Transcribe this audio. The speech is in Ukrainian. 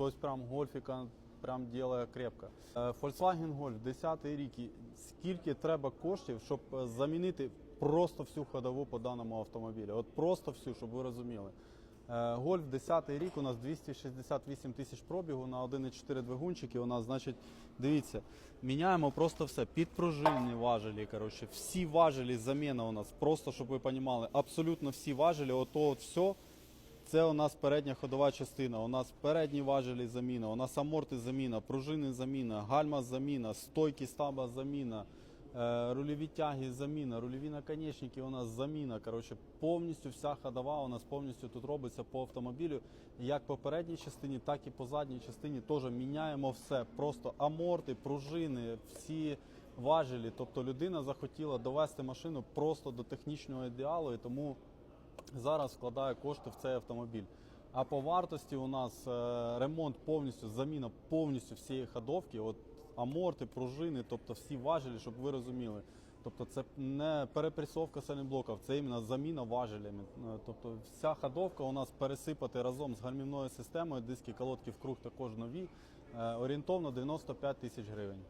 хтось прям гольфіка прям ділає крепко. Е, Volkswagen Golf 10 рік. Скільки треба коштів, щоб е, замінити просто всю ходову по даному автомобілю? От просто всю, щоб ви розуміли. Е, Гольф 10 рік у нас 268 тисяч пробігу на 1,4 двигунчики. У нас, значить, дивіться, міняємо просто все. Підпружинні важелі. Коротше, всі важелі заміна у нас. Просто щоб ви розуміли, абсолютно всі важелі, ото от все. Це у нас передня ходова частина. У нас передні важелі заміна, у нас аморти заміна, пружини заміна, гальма заміна, стойки стаба заміна, е, рульові тяги заміна, рульові наконечники у нас заміна. Коротше, повністю вся ходова у нас повністю тут робиться по автомобілю. Як по передній частині, так і по задній частині теж міняємо все. Просто аморти, пружини, всі важелі. Тобто людина захотіла довести машину просто до технічного ідеалу, і тому зараз вкладає кошти в цей автомобіль. А по вартості у нас е, ремонт повністю, заміна повністю всієї ходовки, от аморти, пружини, тобто всі важелі, щоб ви розуміли. Тобто це не перепресовка сайлентблоків, це іменно заміна важелями. Е, Тобто вся ходовка у нас пересипати разом з гальмівною системою, диски колодки в круг також нові, е, орієнтовно 95 тисяч гривень.